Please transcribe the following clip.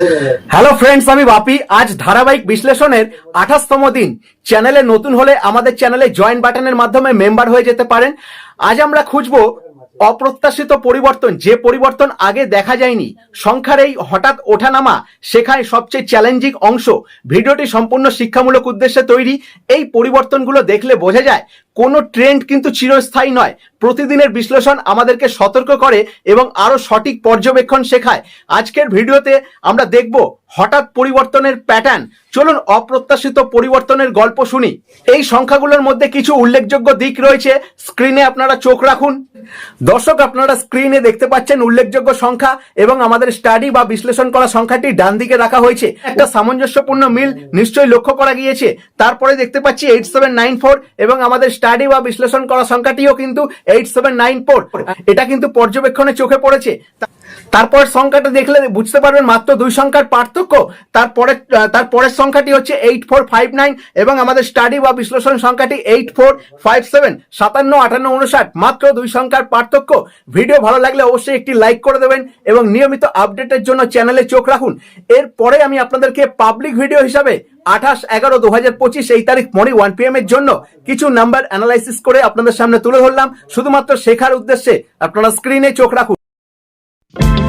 Hello friends আমি বাপি। আজ ধারাবাহিক বিশ্লেষণের আঠাশতম দিন। চ্যানেলে নতুন হলে আমাদের চ্যানেলে জয়েন বাটনের মাধ্যমে মেম্বার হয়ে যেতে পারেন। আজ আমরা খুঁজবো অপ্রত্যাশিত পরিবর্তন, যে পরিবর্তন আগে দেখা যায়নি, সংখ্যার এই হঠাৎ ওঠানামা শেখায় সবচেয়ে চ্যালেঞ্জিং অংশ। ভিডিওটি সম্পূর্ণ শিক্ষামূলক উদ্দেশ্যে তৈরি। এই পরিবর্তনগুলো দেখলে বোঝা যায়, কোনো ট্রেন্ড কিন্তু চিরস্থায়ী নয়। প্রতিদিনের বিশ্লেষণ আমাদেরকে সতর্ক করে এবং আরও সঠিক পর্যবেক্ষণ শেখায়। আজকের ভিডিওতে আমরা দেখব হঠাৎ পরিবর্তনের প্যাটার্ন চলুন অপ্রত্যাশিত পরিবর্তনের গল্প শুনি। এই সংখ্যাগুলোর মধ্যে কিছু উল্লেখযোগ্য দিক রয়েছে। স্ক্রিনে আপনারা চোখ রাখুন। দর্শক, আপনারা স্ক্রিনে দেখতে পাচ্ছেন উল্লেখযোগ্য সংখ্যা এবং আমাদের স্টাডি বা বিশ্লেষণ করা সংখ্যাটি ডান দিকে রাখা হয়েছে। একটা সামঞ্জস্যপূর্ণ মিল নিশ্চয়ই লক্ষ্য করা গিয়েছে। তারপরে দেখতে পাচ্ছি এইট সেভেন নাইন ফোর এবং আমাদের স্টাডি বা বিশ্লেষণ করা সংখ্যাটিও কিন্তু এইট সেভেন নাইন ফোর এটা কিন্তু পর্যবেক্ষণে চোখে পড়েছে। তারপর সংখ্যাটা দেখলে বুঝতে পারবেন মাত্র দুই সংখ্যার পার্থক্য। তারপরে তারপরের সংখ্যাটি হচ্ছে এইট ফোর ফাইভ নাইন এবং আমাদের স্টাডি বা বিশ্লেষণ সংখ্যাটি এইট ফোর ফাইভ সেভেন সাতান্ন, আটান্ন, উনষাট, মাত্র দুই সংখ্যার পার্থক্য। ভিডিও ভালো লাগলে অবশ্যই একটি লাইক করে দেবেন এবং নিয়মিত আপডেটের জন্য চ্যানেলে চোখ রাখুন। এরপরে আমি আপনাদেরকে পাবলিক ভিডিও হিসাবে আঠাশ এগারো দু হাজার পঁচিশ এই তারিখ মর্নিং ওয়ান পি এর জন্য কিছু নাম্বার অ্যানালাইসিস করে আপনাদের সামনে তুলে ধরলাম। শুধুমাত্র শেখার উদ্দেশ্যে আপনারা স্ক্রিনে চোখ রাখুন। Thank you.